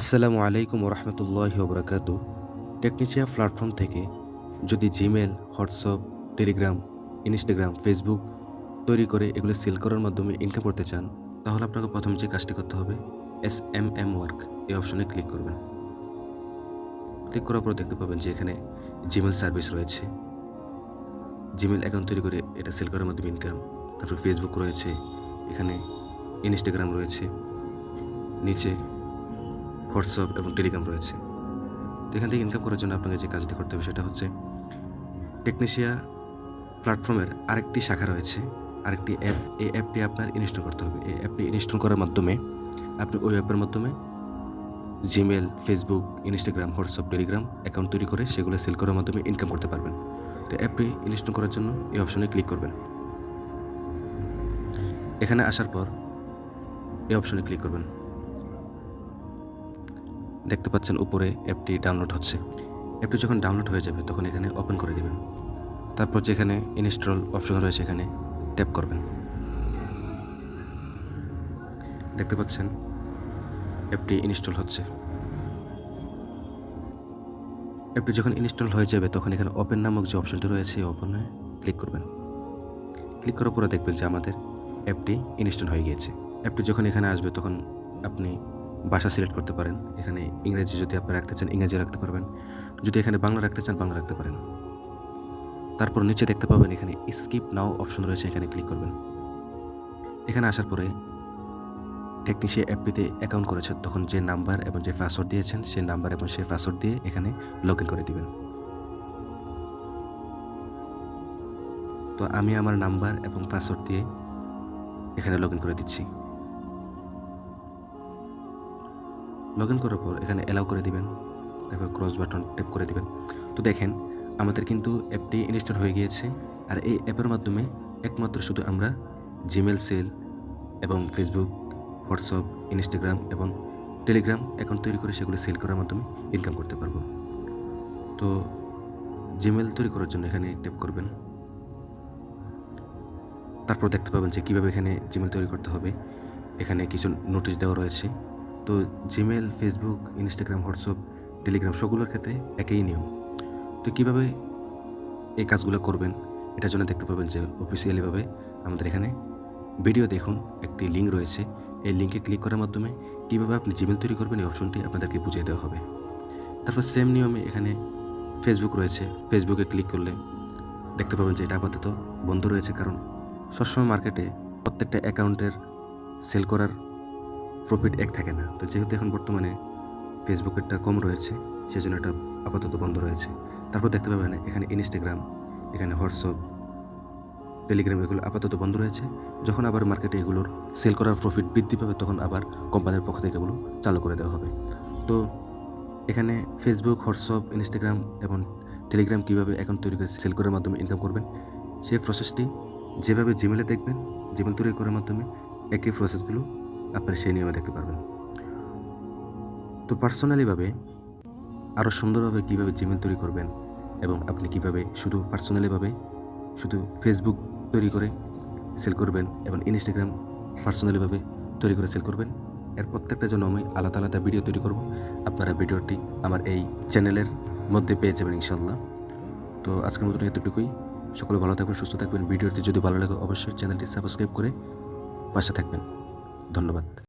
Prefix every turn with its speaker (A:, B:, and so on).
A: আসসালামু আলাইকুম রহমতুল্লাহ বরকাত টেকনিচিয়া প্ল্যাটফর্ম থেকে যদি Gmail WhatsApp, Telegram, Instagram, Facebook তৈরি করে এগুলো সেল করার মাধ্যমে ইনকাম করতে চান, তাহলে আপনাকে প্রথম যে কাজটি করতে হবে এস এম এম ওয়ার্ক এই অপশনে ক্লিক করবেন। ক্লিক করার পর দেখতে পাবেন যে এখানে জিমেল সার্ভিস রয়েছে। জিমেল অ্যাকাউন্ট তৈরি করে এটা সেল করার মাধ্যমে ইনকাম তারপর ফেসবুক রয়েছে, এখানে ইনস্টাগ্রাম রয়েছে, নিচে হোয়াটসঅ্যাপ এবং টেলিগ্রাম রয়েছে। তো এখান থেকে ইনকাম করার জন্য আপনাকে যে কাজটি করতে হবে সেটা হচ্ছে টেকনিশিয়া প্ল্যাটফর্মের আরেকটি শাখা রয়েছে, আরেকটি অ্যাপ এই অ্যাপটি আপনার ইনস্টল করতে হবে। এই অ্যাপটি ইনস্টল করার মাধ্যমে আপনি ওই অ্যাপের মাধ্যমে Gmail Facebook Instagram WhatsApp, Telegram account তৈরি করে সেগুলো সেল করার মাধ্যমে ইনকাম করতে পারবেন। তো অ্যাপটি ইনস্টল করার জন্য এই অপশনে ক্লিক করবেন। এখানে আসার পর এই অপশনে ক্লিক করবেন। দেখতে পাচ্ছেন উপরে অ্যাপটি ডাউনলোড হচ্ছে। অ্যাপটি যখন ডাউনলোড হয়ে যাবে, তখন এখানে ওপেন করে দিবেন। তারপর যেখানে ইনস্টল অপশন রয়েছে, এখানে ট্যাপ করবেন। দেখতে পাচ্ছেন, অ্যাপটি ইনস্টল হচ্ছে। অ্যাপটি যখন ইনস্টল হয়ে যাবে, তখন এখানে ওপেন নামক যে অপশনটি রয়েছে ওপেনে ক্লিক করবেন। ক্লিক করার পরে দেখবেন যে আমাদের অ্যাপটি ইনস্টল হয়ে গিয়েছে। অ্যাপটি যখন এখানে আসবে, তখন আপনি ভাষা সিলেক্ট করতে পারেন। এখানে ইংরেজি যদি আপনি রাখতে চান ইংরেজি রাখতে পারবেন। যদি এখানে বাংলা রাখতে চান, বাংলা রাখতে পারেন। তারপর নিচে দেখতে পাবেন, এখানে স্কিপ নাও অপশন রয়েছে, এখানে ক্লিক করবেন। এখানে আসার পরে টেকনিশিয়া অ্যাপটিতে অ্যাকাউন্ট করেছেন তখন যে নাম্বার এবং যে পাসওয়ার্ড দিয়েছেন সেই নাম্বার এবং সেই পাসওয়ার্ড দিয়ে এখানে লগ করে দিবেন। তো আমি আমার নাম্বার এবং পাসওয়ার্ড দিয়ে এখানে লগ করে দিচ্ছি। লগ ইন করার পর এখানে অ্যালাউ করে দিবেন, তারপর ক্রস বাটন ট্যাপ করে দিবেন। তো দেখেন, আমাদের কিন্তু অ্যাপটি ইনস্টল হয়ে গিয়েছে, আর এই অ্যাপের মাধ্যমে একমাত্র শুধু আমরা জিমেল সেল এবং ফেসবুক হোয়াটসঅ্যাপ ইনস্টাগ্রাম এবং টেলিগ্রাম অ্যাকাউন্ট তৈরি করে সেগুলো সেল করার মাধ্যমে ইনকাম করতে পারব। তো জিমেল তৈরি করার জন্য এখানে ট্যাপ করবেন। তারপর দেখতে পাবেন যে কীভাবে এখানে জিমেল তৈরি করতে হবে। এখানে কিছু নোটিশ দেওয়া রয়েছে। তো Gmail Facebook Instagram WhatsApp Telegram সবগুলোর ক্ষেত্রে একই নিয়ম। তো কীভাবে এই কাজগুলো করবেন? এটার জন্য দেখতে পাবেন যে অফিসিয়ালিভাবে আমাদের এখানে ভিডিও দেখুন, একটি লিঙ্ক রয়েছে। এই লিঙ্কে ক্লিক করার মাধ্যমে কীভাবে আপনি জিমেল তৈরি করবেন, এই অপশনটি আপনাদেরকে বুঝিয়ে দেওয়া হবে। তারপর সেম নিয়মে এখানে ফেসবুক রয়েছে। ফেসবুকে ক্লিক করলে দেখতে পাবেন যে এটা আপাতত বন্ধ রয়েছে কারণ সবসময় মার্কেটে প্রত্যেকটা অ্যাকাউন্টের সেল করার প্রফিট এক থাকে না। তো যেহেতু এখন বর্তমানে ফেসবুকেরটা কম রয়েছে, সেজন্য এটা আপাতত বন্ধ রয়েছে। তারপর দেখতে পাবেন এখানে ইনস্টাগ্রাম এখানে হোয়াটসঅ্যাপ টেলিগ্রাম এগুলো আপাতত বন্ধ রয়েছে। যখন আবার মার্কেটে এগুলোর সেল করার প্রফিট বৃদ্ধি পাবে, তখন আবার কোম্পানির পক্ষ থেকে এগুলো চালু করে দেওয়া হবে। তো এখানে ফেসবুক হোয়াটসঅ্যাপ ইনস্টাগ্রাম এবং টেলিগ্রাম কীভাবে অ্যাকাউন্ট তৈরি করে সেল করার মাধ্যমে ইনকাম করবেন, সেই প্রসেসটি যেভাবে জিমেলে দেখবেন জিমেল তৈরি করার মাধ্যমে একই প্রসেসগুলো আপনার সেই নিয়মে দেখতে পারবেন। তো পার্সোনালিভাবে আরও সুন্দরভাবে কীভাবে জিমেল তৈরি করবেন এবং আপনি কীভাবে শুধু পার্সোনালিভাবে শুধু ফেসবুক তৈরি করে সেল করবেন এবং ইনস্টাগ্রাম পার্সোনালিভাবে তৈরি করে সেল করবেন, এর প্রত্যেকটা জন্য আমি আলাদা আলাদা ভিডিও তৈরি করব। আপনারা ভিডিওটি আমার এই চ্যানেলের মধ্যে পেয়ে যাবেন ইনশাল্লাহ তো আজকের মতন এতটুকুই। সকলে ভালো থাকবেন, সুস্থ থাকবেন। ভিডিওটি যদি ভালো লাগে অবশ্যই চ্যানেলটি সাবস্ক্রাইব করে পাশে থাকবেন। ধন্যবাদ।